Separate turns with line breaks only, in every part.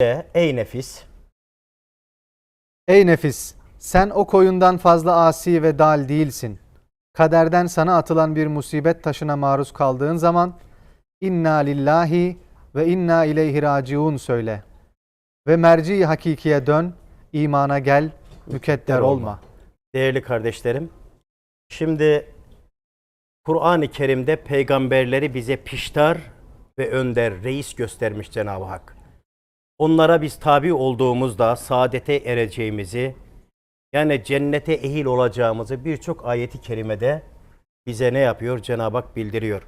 De, ey nefis,
Ey nefis, sen o koyundan fazla asi ve dal değilsin. Kaderden sana atılan bir musibet taşına maruz kaldığın zaman inna lillahi ve inna ileyhi raciun söyle. Ve merci hakikiye dön, imana gel, mükedder olma.
değerli kardeşlerim. Şimdi Kur'an-ı Kerim'de peygamberleri bize piştar ve önder, reis göstermiş Cenab-ı Hak. Onlara biz tabi olduğumuzda saadete ereceğimizi, yani cennete ehil olacağımızı birçok ayeti kerimede bize ne yapıyor? Cenab-ı Hak bildiriyor.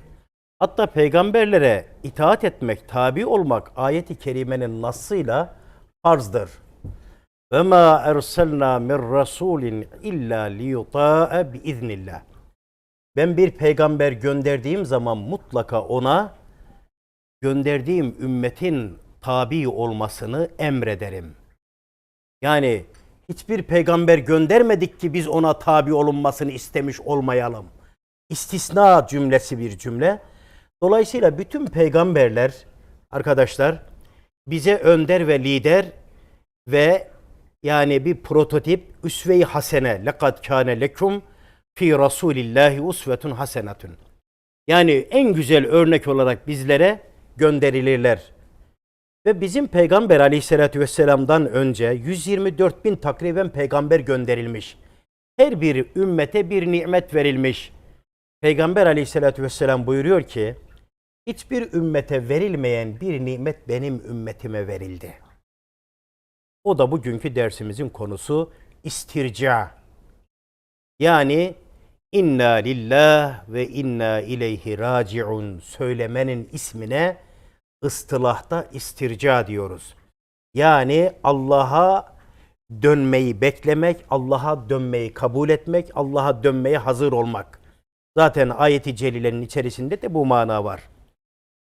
Hatta peygamberlere itaat etmek, tabi olmak ayeti kerimenin nasıyla farzdır. Ve ma erselna min rasulin illa liyuta'a biiznillah. Ben bir peygamber gönderdiğim zaman mutlaka ona gönderdiğim ümmetin tabi olmasını emrederim. Yani hiçbir peygamber göndermedik ki biz ona tabi olunmasını istemiş olmayalım. İstisna cümlesi bir cümle. Dolayısıyla bütün peygamberler arkadaşlar bize önder ve lider ve yani bir prototip üsve-i hasene lekad kâne lekum fi rasulillahi usvetun hasenatun. Yani en güzel örnek olarak bizlere gönderilirler. Ve bizim peygamber aleyhissalatü vesselam'dan önce 124 bin takriben peygamber gönderilmiş. Her bir ümmete bir nimet verilmiş. Peygamber aleyhissalatü vesselam buyuruyor ki, hiçbir ümmete verilmeyen bir nimet benim ümmetime verildi. O da bugünkü dersimizin konusu istirca. Yani inna lillah ve inna ileyhi raciun söylemenin ismine ıstılahta istirca diyoruz. Yani Allah'a dönmeyi beklemek, Allah'a dönmeyi kabul etmek, Allah'a dönmeye hazır olmak. Zaten ayeti celilenin içerisinde de bu mana var.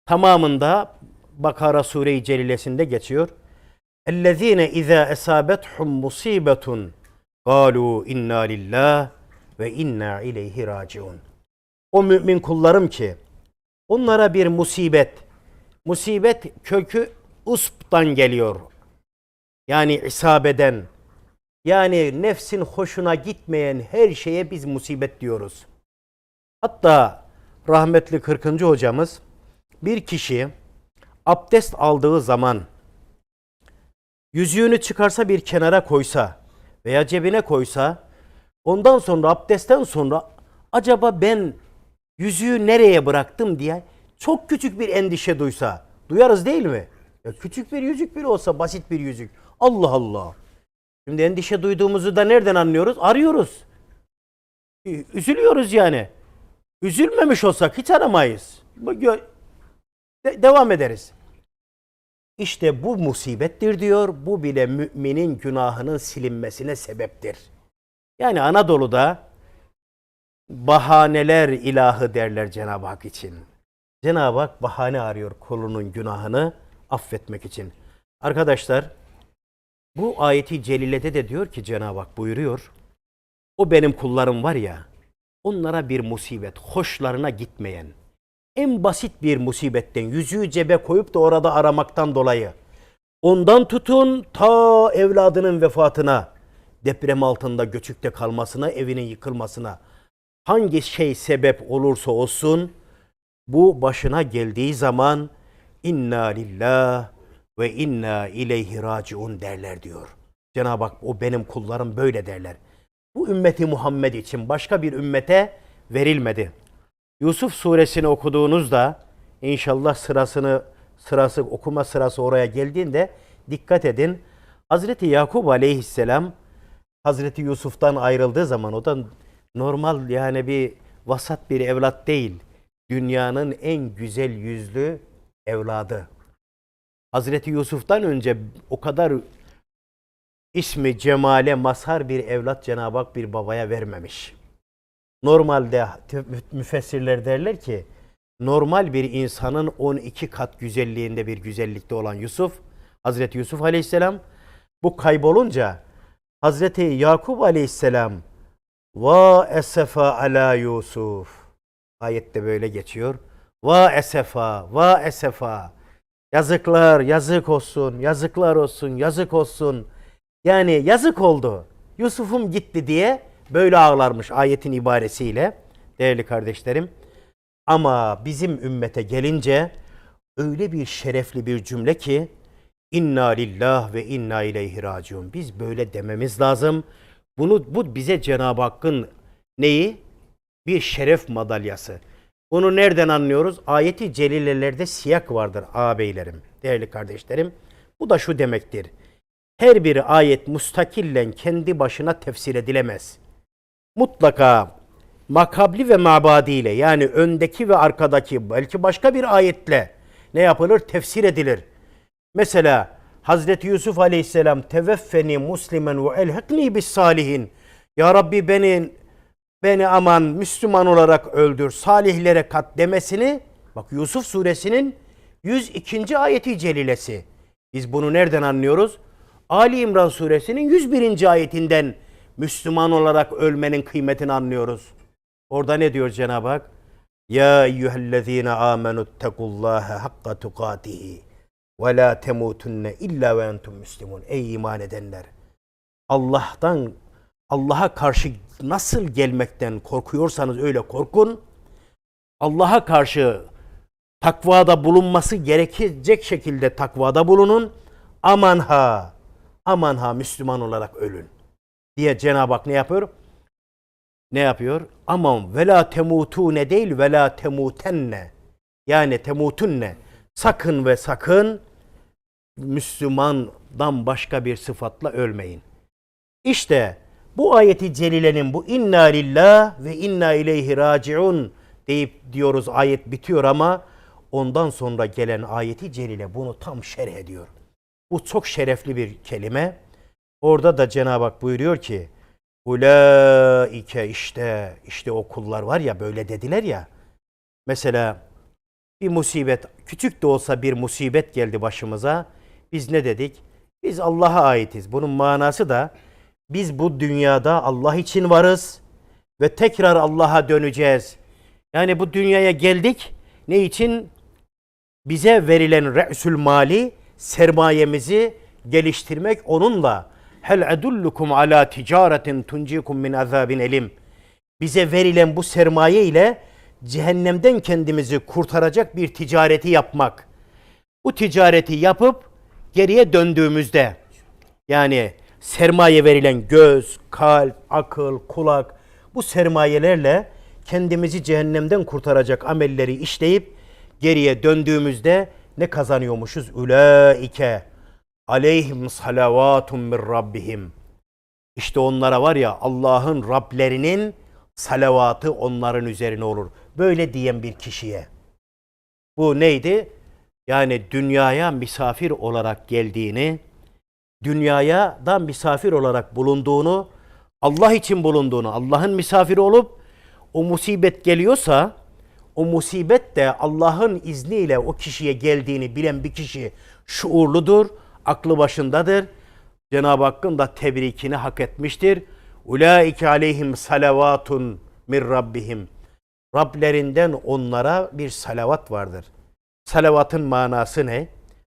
Tamamında Bakara Sure-i Celilesinde geçiyor. اَلَّذ۪ينَ اِذَا اَسَابَتْهُمْ مُصِيبَةٌ قَالُوا اِنَّا لِلّٰهِ ve inna ileyhi raciun. O mümin kullarım ki onlara bir musibet, musibet kökü usptan geliyor. Yani isabeden, yani nefsin hoşuna gitmeyen her şeye biz musibet diyoruz. Hatta rahmetli 40. hocamız bir kişi abdest aldığı zaman yüzüğünü çıkarsa bir kenara koysa veya cebine koysa ondan sonra abdestten sonra acaba ben yüzüğü nereye bıraktım diye çok küçük bir endişe duysa duyarız değil mi? Ya küçük bir yüzük bile olsa basit bir yüzük. Allah Allah. Şimdi endişe duyduğumuzu da nereden anlıyoruz? Arıyoruz. Üzülüyoruz yani. Üzülmemiş olsak hiç aramayız. De- devam ederiz. İşte bu musibettir diyor. Bu bile müminin günahının silinmesine sebeptir. Yani Anadolu'da bahaneler ilahı derler Cenab-ı Hak için. Cenab-ı Hak bahane arıyor kulunun günahını affetmek için. Arkadaşlar bu ayeti celilede de diyor ki Cenab-ı Hak buyuruyor. O benim kullarım var ya onlara bir musibet hoşlarına gitmeyen en basit bir musibetten yüzüğü cebe koyup da orada aramaktan dolayı ondan tutun ta evladının vefatına deprem altında göçükte kalmasına evinin yıkılmasına hangi şey sebep olursa olsun bu başına geldiği zaman inna lillah ve inna ileyhi raciun derler diyor. Cenab-ı Hak o benim kullarım böyle derler. Bu ümmeti Muhammed için başka bir ümmete verilmedi. Yusuf suresini okuduğunuzda inşallah sırasını sırası okuma sırası oraya geldiğinde dikkat edin. Hazreti Yakup aleyhisselam Hazreti Yusuf'tan ayrıldığı zaman o da normal yani bir vasat bir evlat değil. Dünyanın en güzel yüzlü evladı. Hazreti Yusuf'tan önce o kadar ismi cemale mazhar bir evlat Cenab-ı Hak bir babaya vermemiş. Normalde müfessirler derler ki normal bir insanın 12 kat güzelliğinde bir güzellikte olan Yusuf, Hazreti Yusuf Aleyhisselam bu kaybolunca Hazreti Yakup Aleyhisselam va esefa ala Yusuf ayette böyle geçiyor. Va esefa, va esefa. Yazıklar, yazık olsun, yazıklar olsun, yazık olsun. Yani yazık oldu. Yusuf'um gitti diye böyle ağlarmış ayetin ibaresiyle değerli kardeşlerim. Ama bizim ümmete gelince öyle bir şerefli bir cümle ki inna lillah ve inna ileyhi raciun. Biz böyle dememiz lazım. Bunu bu bize Cenab-ı Hakk'ın neyi? Bir şeref madalyası. Bunu nereden anlıyoruz? Ayeti celilelerde siyak vardır ağabeylerim, değerli kardeşlerim. Bu da şu demektir. Her bir ayet mustakillen kendi başına tefsir edilemez. Mutlaka makabli ve mabadi ile yani öndeki ve arkadaki belki başka bir ayetle ne yapılır? Tefsir edilir. Mesela Hazreti Yusuf Aleyhisselam teveffeni muslimen ve elhikni bis salihin. Ya Rabbi beni beni aman Müslüman olarak öldür, salihlere kat demesini bak Yusuf suresinin 102. ayeti celilesi. Biz bunu nereden anlıyoruz? Ali İmran suresinin 101. ayetinden Müslüman olarak ölmenin kıymetini anlıyoruz. Orada ne diyor Cenab-ı Hak? Ya eyyühellezine amenu tekullaha hakka tukatihi ve la temutunne illa ve entum müslimun. Ey iman edenler! Allah'tan Allah'a karşı nasıl gelmekten korkuyorsanız öyle korkun. Allah'a karşı takvada bulunması gerekecek şekilde takvada bulunun. Aman ha, aman ha Müslüman olarak ölün diye Cenab-ı Hak ne yapıyor? Ne yapıyor? Aman ve la temutune değil ve la temutenne. Yani temutunne. Sakın ve sakın Müslümandan başka bir sıfatla ölmeyin. İşte bu ayeti celilenin bu inna lillah ve inna ileyhi raciun deyip diyoruz ayet bitiyor ama ondan sonra gelen ayeti celile bunu tam şerh ediyor. Bu çok şerefli bir kelime. Orada da Cenab-ı Hak buyuruyor ki Ulaike işte işte o kullar var ya böyle dediler ya. Mesela bir musibet küçük de olsa bir musibet geldi başımıza. Biz ne dedik? Biz Allah'a aitiz. Bunun manası da biz bu dünyada Allah için varız ve tekrar Allah'a döneceğiz. Yani bu dünyaya geldik. Ne için? Bize verilen re'sül mali sermayemizi geliştirmek onunla. Hel edullukum ala ticaretin tuncikum min azabin elim. Bize verilen bu sermaye ile cehennemden kendimizi kurtaracak bir ticareti yapmak. Bu ticareti yapıp geriye döndüğümüzde yani sermaye verilen göz, kalp, akıl, kulak bu sermayelerle kendimizi cehennemden kurtaracak amelleri işleyip geriye döndüğümüzde ne kazanıyormuşuz? Ulaike aleyhim salavatun min rabbihim. İşte onlara var ya Allah'ın Rablerinin salavatı onların üzerine olur. Böyle diyen bir kişiye. Bu neydi? Yani dünyaya misafir olarak geldiğini, dünyaya da misafir olarak bulunduğunu, Allah için bulunduğunu, Allah'ın misafiri olup o musibet geliyorsa o musibet de Allah'ın izniyle o kişiye geldiğini bilen bir kişi şuurludur, aklı başındadır. Cenab-ı Hakk'ın da tebrikini hak etmiştir. Ulaike aleyhim salavatun min rabbihim. Rablerinden onlara bir salavat vardır. Salavatın manası ne?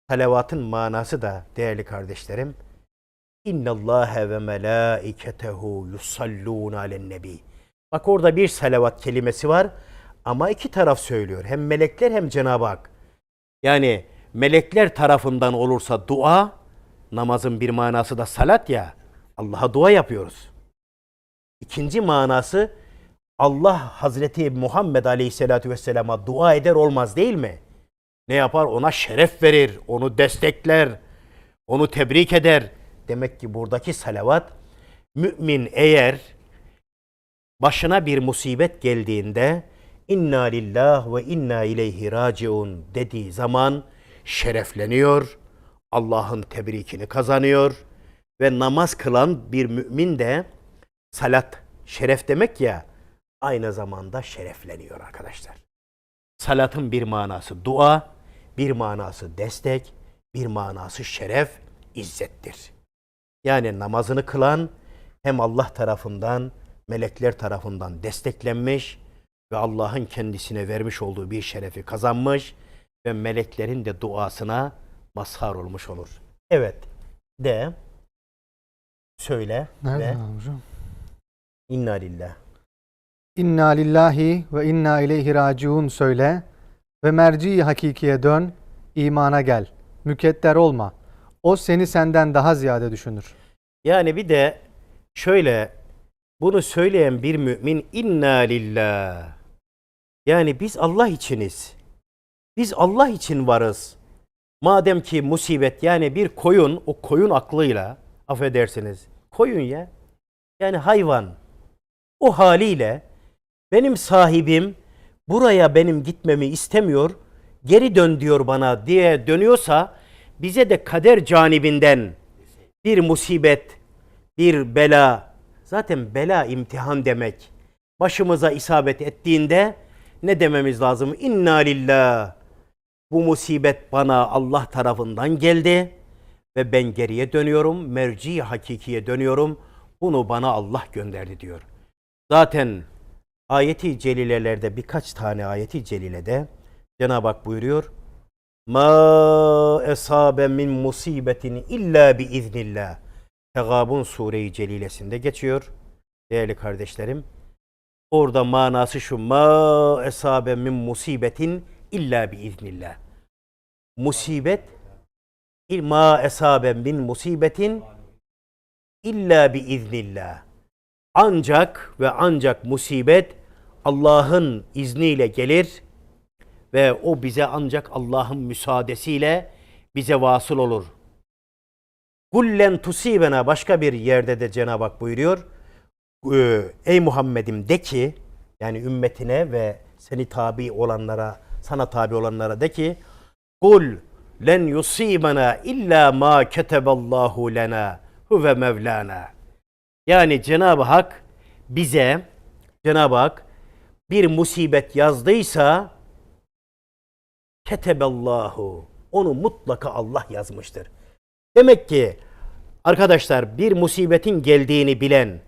Salavatın manası da değerli kardeşlerim. İnna Allahe ve melaiketehu yusallun alen nebi. Bak orada bir salavat kelimesi var ama iki taraf söylüyor. Hem melekler hem Cenab-ı Hak. Yani melekler tarafından olursa dua, namazın bir manası da salat ya. Allah'a dua yapıyoruz. İkinci manası Allah Hazreti Muhammed Aleyhisselatü Vesselam'a dua eder olmaz değil mi? Ne yapar? Ona şeref verir, onu destekler, onu tebrik eder. Demek ki buradaki salavat mümin eğer başına bir musibet geldiğinde inna lillah ve inna ileyhi raciun dediği zaman şerefleniyor. Allah'ın tebrikini kazanıyor ve namaz kılan bir mümin de salat şeref demek ya aynı zamanda şerefleniyor arkadaşlar. Salatın bir manası dua, bir manası destek, bir manası şeref, izzettir. Yani namazını kılan hem Allah tarafından, melekler tarafından desteklenmiş ve Allah'ın kendisine vermiş olduğu bir şerefi kazanmış ve meleklerin de duasına mazhar olmuş olur. Evet. De. Söyle.
Nerede
Ve
hocam?
inna lillah.
İnna lillahi ve inna ileyhi raciun söyle ve merci hakikiye dön, imana gel. Mükedder olma. O seni senden daha ziyade düşünür.
Yani bir de şöyle bunu söyleyen bir mümin inna lillah. Yani biz Allah içiniz. Biz Allah için varız. Madem ki musibet yani bir koyun o koyun aklıyla affedersiniz. Koyun ya. Yani hayvan. O haliyle benim sahibim buraya benim gitmemi istemiyor. Geri dön diyor bana diye dönüyorsa bize de kader canibinden bir musibet, bir bela, zaten bela imtihan demek. Başımıza isabet ettiğinde ne dememiz lazım? İnna lillah. Bu musibet bana Allah tarafından geldi ve ben geriye dönüyorum, merci hakikiye dönüyorum. Bunu bana Allah gönderdi diyor. Zaten ayeti celilelerde birkaç tane ayeti celilede Cenab-ı Hak buyuruyor. Ma esabe min musibetin illa bi iznillah. Tegabun Sure-i Celilesinde geçiyor. Değerli kardeşlerim. Orada manası şu. Ma esabe min musibetin illa bi iznillah. Musibet ma esabe min musibetin illa bi iznillah. Ancak ve ancak musibet Allah'ın izniyle gelir ve o bize ancak Allah'ın müsaadesiyle bize vasıl olur. Kullen tusibena başka bir yerde de Cenab-ı Hak buyuruyor. Ee, Ey Muhammed'im de ki yani ümmetine ve seni tabi olanlara, sana tabi olanlara de ki Kul len yusibana illa ma keteballahu lena huve mevlana. Yani Cenab-ı Hak bize Cenab-ı Hak bir musibet yazdıysa keteballahu onu mutlaka Allah yazmıştır. Demek ki arkadaşlar bir musibetin geldiğini bilen,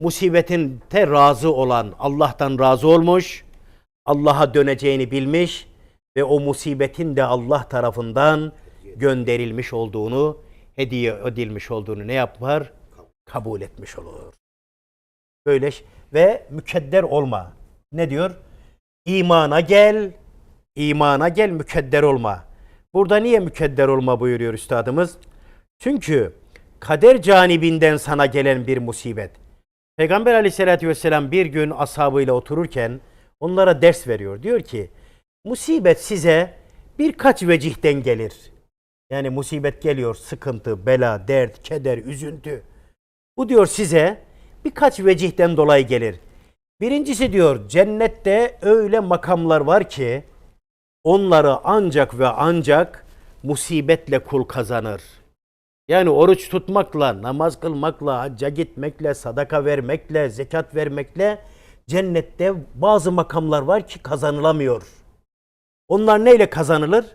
musibetin te razı olan, Allah'tan razı olmuş, Allah'a döneceğini bilmiş ve o musibetin de Allah tarafından gönderilmiş olduğunu, hediye edilmiş olduğunu ne yapar? Kabul etmiş olur. Böyle ve mükedder olma. Ne diyor? İmana gel, imana gel mükedder olma. Burada niye mükedder olma buyuruyor üstadımız? Çünkü kader canibinden sana gelen bir musibet. Peygamber aleyhissalatü vesselam bir gün ashabıyla otururken onlara ders veriyor. Diyor ki musibet size birkaç vecihten gelir. Yani musibet geliyor, sıkıntı, bela, dert, keder, üzüntü. Bu diyor size birkaç vecihten dolayı gelir. Birincisi diyor cennette öyle makamlar var ki onları ancak ve ancak musibetle kul kazanır. Yani oruç tutmakla, namaz kılmakla, hacca gitmekle, sadaka vermekle, zekat vermekle cennette bazı makamlar var ki kazanılamıyor. Onlar neyle kazanılır?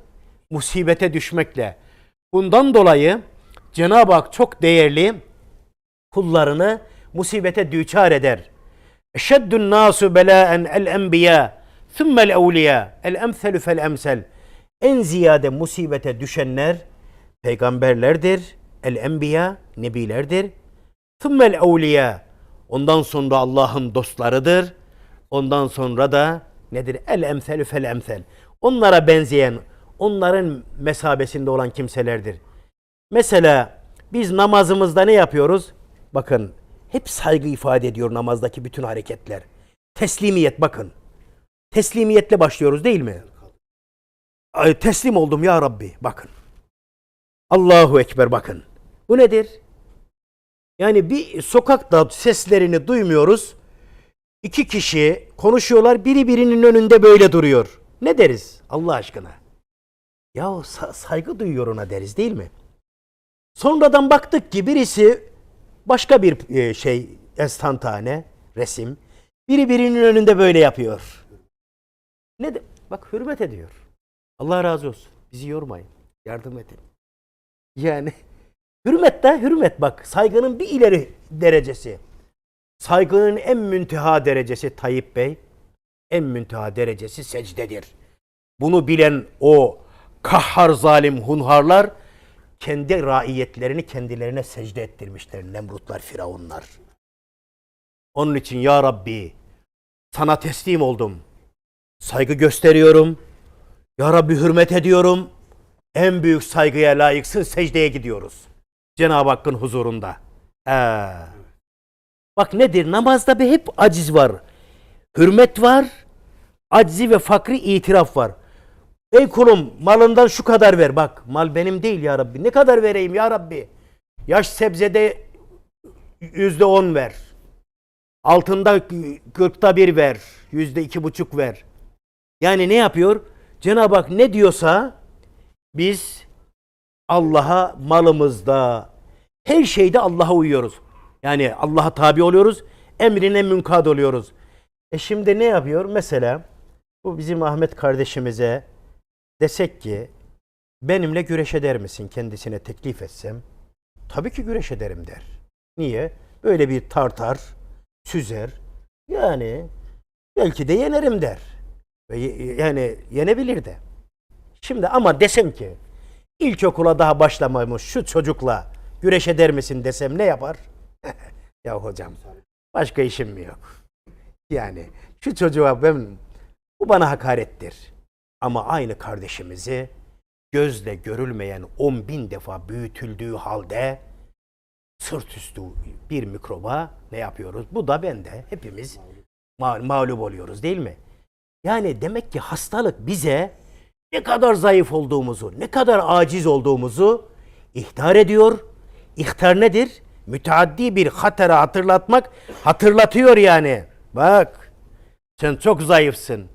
Musibete düşmekle. Bundan dolayı Cenab-ı Hak çok değerli kullarını musibete düçar eder. Eşeddün nasu belaen el enbiya thummel evliya el emselü fel emsel. En ziyade musibete düşenler peygamberlerdir, el enbiya nebilerdir. Thummel evliya ondan sonra Allah'ın dostlarıdır. Ondan sonra da nedir? El emselü fel emsel. Onlara benzeyen, onların mesabesinde olan kimselerdir. Mesela biz namazımızda ne yapıyoruz? Bakın hep saygı ifade ediyor namazdaki bütün hareketler. Teslimiyet bakın. Teslimiyetle başlıyoruz değil mi? Ay, teslim oldum ya Rabbi bakın. Allahu Ekber bakın. Bu nedir? Yani bir sokakta seslerini duymuyoruz. İki kişi konuşuyorlar. Biri birinin önünde böyle duruyor. Ne deriz Allah aşkına? Ya sa- saygı duyuyor ona deriz değil mi? Sonradan baktık ki birisi başka bir e, şey enstantane resim. Biri birinin önünde böyle yapıyor. Ne de bak hürmet ediyor. Allah razı olsun. Bizi yormayın. Yardım edin. Yani hürmet de hürmet bak. Saygının bir ileri derecesi. Saygının en münteha derecesi Tayyip Bey. En münteha derecesi secdedir. Bunu bilen o kahhar zalim hunharlar kendi raiyetlerini kendilerine secde ettirmişler. Nemrutlar, firavunlar. Onun için ya Rabbi sana teslim oldum. Saygı gösteriyorum. Ya Rabbi hürmet ediyorum. En büyük saygıya layıksın secdeye gidiyoruz. Cenab-ı Hakk'ın huzurunda. Ee, bak nedir? Namazda bir hep aciz var. Hürmet var. Aczi ve fakri itiraf var. Ey kulum malından şu kadar ver. Bak mal benim değil ya Rabbi. Ne kadar vereyim ya Rabbi? Yaş sebzede yüzde on ver. Altında kırkta bir ver. Yüzde iki buçuk ver. Yani ne yapıyor? Cenab-ı Hak ne diyorsa biz Allah'a malımızda her şeyde Allah'a uyuyoruz. Yani Allah'a tabi oluyoruz. Emrine münkad oluyoruz. E şimdi ne yapıyor? Mesela bu bizim Ahmet kardeşimize desek ki benimle güreş eder misin kendisine teklif etsem? Tabii ki güreş ederim der. Niye? Böyle bir tartar, süzer. Yani belki de yenerim der. Ve yani yenebilir de. Şimdi ama desem ki ilkokula daha başlamamış şu çocukla güreş eder misin desem ne yapar? ya hocam başka işim mi yok? Yani şu çocuğa ben bu bana hakarettir. Ama aynı kardeşimizi gözle görülmeyen on bin defa büyütüldüğü halde sırt üstü bir mikroba ne yapıyoruz? Bu da bende. Hepimiz ma- mağlup oluyoruz değil mi? Yani demek ki hastalık bize ne kadar zayıf olduğumuzu, ne kadar aciz olduğumuzu ihtar ediyor. İhtar nedir? Müteaddi bir hatara hatırlatmak hatırlatıyor yani. Bak sen çok zayıfsın.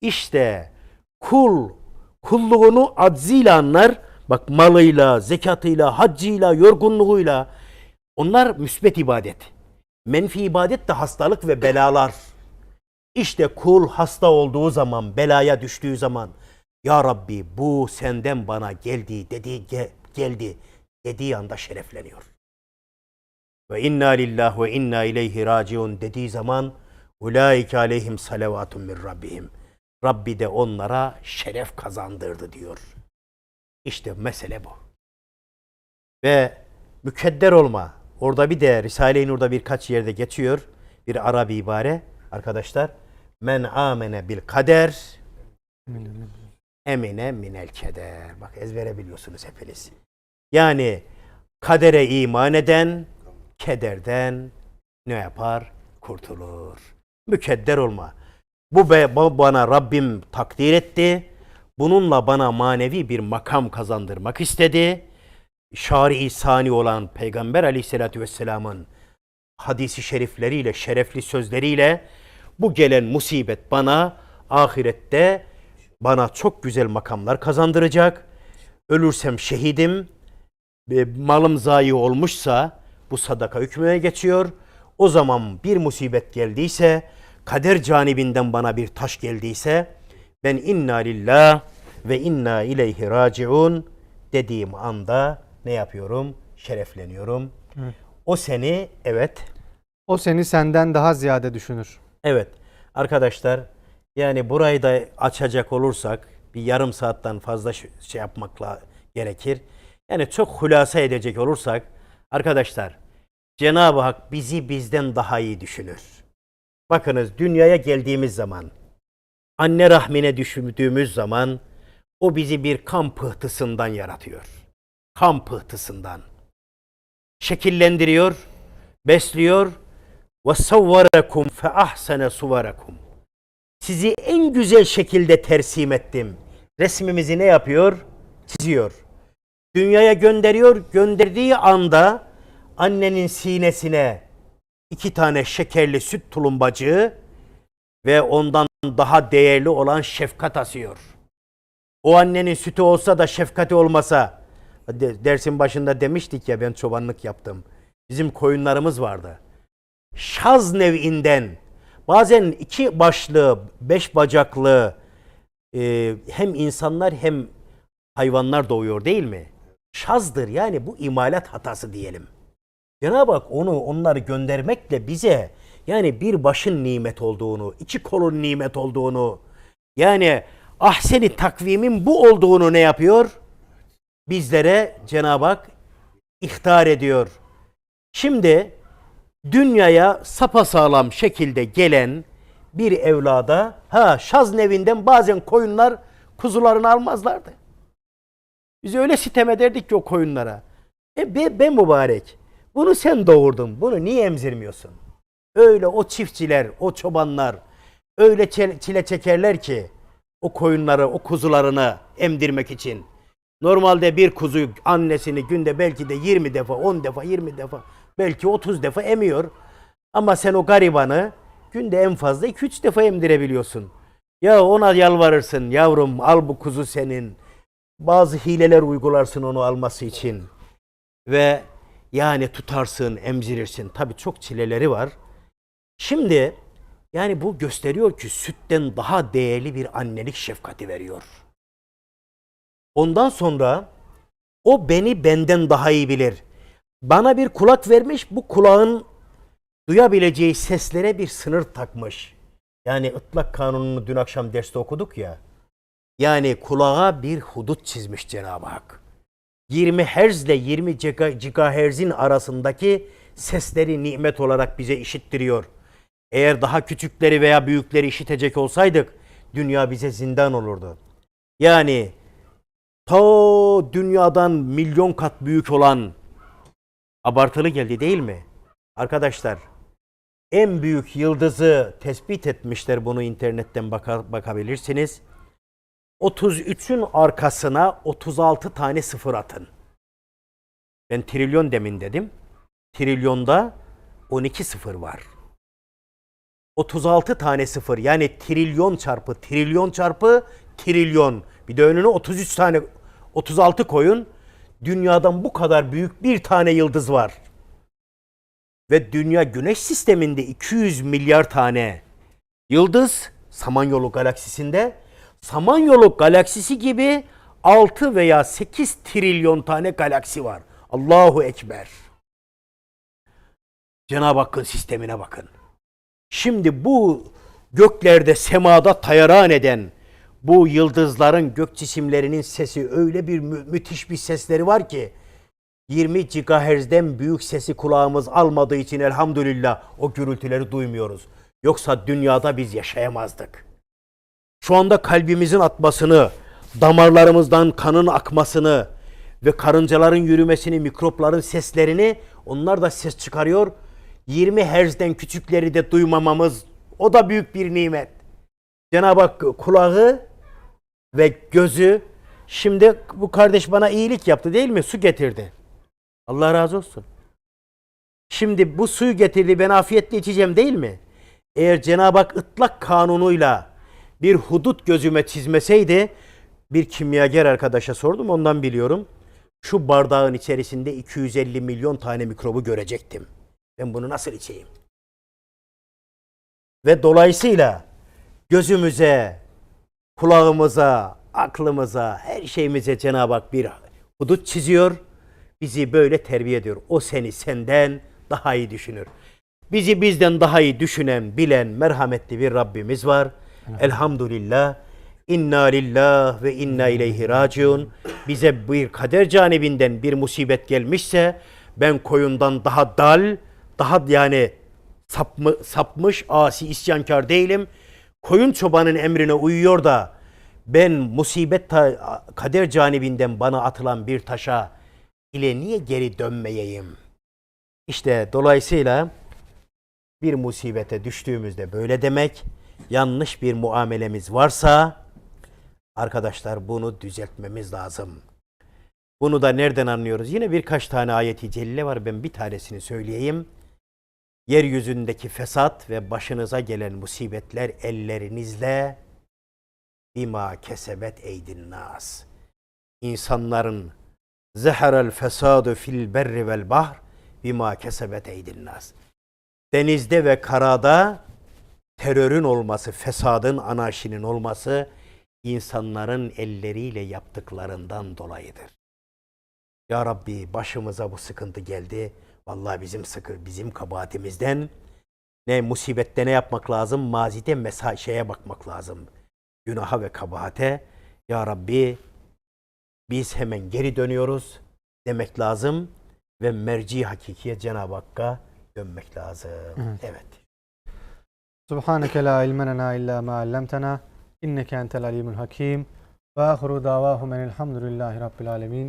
İşte kul kulluğunu acziyle anlar. Bak malıyla, zekatıyla, haccıyla, yorgunluğuyla. Onlar müsbet ibadet. Menfi ibadet de hastalık ve belalar. İşte kul hasta olduğu zaman, belaya düştüğü zaman ya Rabbi bu senden bana geldi dedi ge- geldi dediği anda şerefleniyor. Ve inna lillahi ve inna ileyhi raciun dediği zaman ulaike aleyhim salavatun min rabbihim. Rabbi de onlara şeref kazandırdı diyor. İşte mesele bu. Ve mükedder olma. Orada bir de Risale-i Nur'da birkaç yerde geçiyor. Bir Arabi ibare arkadaşlar. Men amene bil kader emine minel keder. Bak ezbere biliyorsunuz hepiniz. Yani kadere iman eden kederden ne yapar? Kurtulur. Mükedder olma. Bu, bana Rabbim takdir etti. Bununla bana manevi bir makam kazandırmak istedi. Şari sani olan Peygamber aleyhissalatü vesselamın hadisi şerifleriyle, şerefli sözleriyle bu gelen musibet bana ahirette bana çok güzel makamlar kazandıracak. Ölürsem şehidim, e, malım zayi olmuşsa bu sadaka hükmüne geçiyor. O zaman bir musibet geldiyse, kader canibinden bana bir taş geldiyse ben inna lillah ve inna ileyhi raciun dediğim anda ne yapıyorum? Şerefleniyorum. O seni evet
O seni senden daha ziyade düşünür.
Evet arkadaşlar yani burayı da açacak olursak bir yarım saatten fazla şey yapmakla gerekir. Yani çok hülasa edecek olursak arkadaşlar Cenab-ı Hak bizi bizden daha iyi düşünür. Bakınız dünyaya geldiğimiz zaman anne rahmine düşündüğümüz zaman o bizi bir kan pıhtısından yaratıyor. Kan pıhtısından. Şekillendiriyor, besliyor fe ahsene suvarakum. Sizi en güzel şekilde tersim ettim. Resmimizi ne yapıyor? Çiziyor. Dünyaya gönderiyor. Gönderdiği anda annenin sinesine iki tane şekerli süt tulumbacığı ve ondan daha değerli olan şefkat asıyor. O annenin sütü olsa da şefkati olmasa de- dersin başında demiştik ya ben çobanlık yaptım. Bizim koyunlarımız vardı şaz nev'inden bazen iki başlı, beş bacaklı e, hem insanlar hem hayvanlar doğuyor değil mi? Şazdır yani bu imalat hatası diyelim. Cenab-ı Hak onu onları göndermekle bize yani bir başın nimet olduğunu, iki kolun nimet olduğunu yani ahseni takvimin bu olduğunu ne yapıyor? Bizlere Cenab-ı Hak ihtar ediyor. Şimdi dünyaya sapasağlam şekilde gelen bir evlada ha şaz nevinden bazen koyunlar kuzularını almazlardı. Biz öyle sitem ederdik ki o koyunlara. E be, be mübarek. Bunu sen doğurdun. Bunu niye emzirmiyorsun? Öyle o çiftçiler, o çobanlar öyle çile çekerler ki o koyunları, o kuzularını emdirmek için. Normalde bir kuzu annesini günde belki de 20 defa, 10 defa, 20 defa, belki 30 defa emiyor. Ama sen o garibanı günde en fazla 2-3 defa emdirebiliyorsun. Ya ona yalvarırsın, yavrum al bu kuzu senin. Bazı hileler uygularsın onu alması için. Ve yani tutarsın, emzirirsin. Tabii çok çileleri var. Şimdi yani bu gösteriyor ki sütten daha değerli bir annelik şefkati veriyor. Ondan sonra o beni benden daha iyi bilir. Bana bir kulak vermiş, bu kulağın duyabileceği seslere bir sınır takmış. Yani ıtlak kanununu dün akşam derste okuduk ya. Yani kulağa bir hudut çizmiş Cenab-ı Hak. 20 Hz ile 20 giga- GHz'in arasındaki sesleri nimet olarak bize işittiriyor. Eğer daha küçükleri veya büyükleri işitecek olsaydık dünya bize zindan olurdu. Yani ta dünyadan milyon kat büyük olan abartılı geldi değil mi? Arkadaşlar en büyük yıldızı tespit etmişler bunu internetten baka- bakabilirsiniz. 33'ün arkasına 36 tane sıfır atın. Ben trilyon demin dedim. Trilyonda 12 sıfır var. 36 tane sıfır yani trilyon çarpı trilyon çarpı trilyon. Bir de önüne 33 tane 36 koyun. Dünyadan bu kadar büyük bir tane yıldız var. Ve dünya güneş sisteminde 200 milyar tane yıldız Samanyolu galaksisinde Samanyolu galaksisi gibi 6 veya 8 trilyon tane galaksi var. Allahu Ekber. Cenab-ı Hakk'ın sistemine bakın. Şimdi bu göklerde semada tayaran eden bu yıldızların gök cisimlerinin sesi öyle bir mü- müthiş bir sesleri var ki 20 GHz'den büyük sesi kulağımız almadığı için elhamdülillah o gürültüleri duymuyoruz. Yoksa dünyada biz yaşayamazdık. Şu anda kalbimizin atmasını, damarlarımızdan kanın akmasını ve karıncaların yürümesini, mikropların seslerini onlar da ses çıkarıyor. 20 Hz'den küçükleri de duymamamız o da büyük bir nimet. Cenab-ı Hak kulağı ve gözü şimdi bu kardeş bana iyilik yaptı değil mi? Su getirdi. Allah razı olsun. Şimdi bu suyu getirdi ben afiyetle içeceğim değil mi? Eğer Cenab-ı Hak ıtlak kanunuyla bir hudut gözüme çizmeseydi bir kimyager arkadaşa sordum ondan biliyorum. Şu bardağın içerisinde 250 milyon tane mikrobu görecektim. Ben bunu nasıl içeyim? Ve dolayısıyla gözümüze, kulağımıza, aklımıza, her şeyimize Cenab-ı Hak bir hudut çiziyor. Bizi böyle terbiye ediyor. O seni senden daha iyi düşünür. Bizi bizden daha iyi düşünen, bilen, merhametli bir Rabbimiz var. Elhamdülillah. İnna lillah ve inna ileyhi raciun. Bize bir kader canibinden bir musibet gelmişse ben koyundan daha dal, daha yani sapmı, sapmış, asi, isyankar değilim. Koyun çobanın emrine uyuyor da ben musibet ta- kader canibinden bana atılan bir taşa ile niye geri dönmeyeyim? İşte dolayısıyla bir musibete düştüğümüzde böyle demek, yanlış bir muamelemiz varsa arkadaşlar bunu düzeltmemiz lazım. Bunu da nereden anlıyoruz? Yine birkaç tane ayeti celile var. Ben bir tanesini söyleyeyim. Yeryüzündeki fesat ve başınıza gelen musibetler ellerinizle bima kesebet eydin nas. İnsanların zeherel fesadu fil berri vel bahr bima kesebet eydin nas. Denizde ve karada terörün olması, fesadın, anarşinin olması insanların elleriyle yaptıklarından dolayıdır. Ya Rabbi başımıza bu sıkıntı geldi. Vallahi bizim sıkı, bizim kabahatimizden ne musibette ne yapmak lazım? Mazide mesa şeye bakmak lazım. günaha ve kabahate Ya Rabbi biz hemen geri dönüyoruz demek lazım ve merci hakikiye Cenab-ı Hakk'a dönmek lazım. Evet.
Subhaneke la ilme lena illa ma allamtena inneke entel alimul hakim ve ahiru davahum enelhamdülillahi rabbil alemin.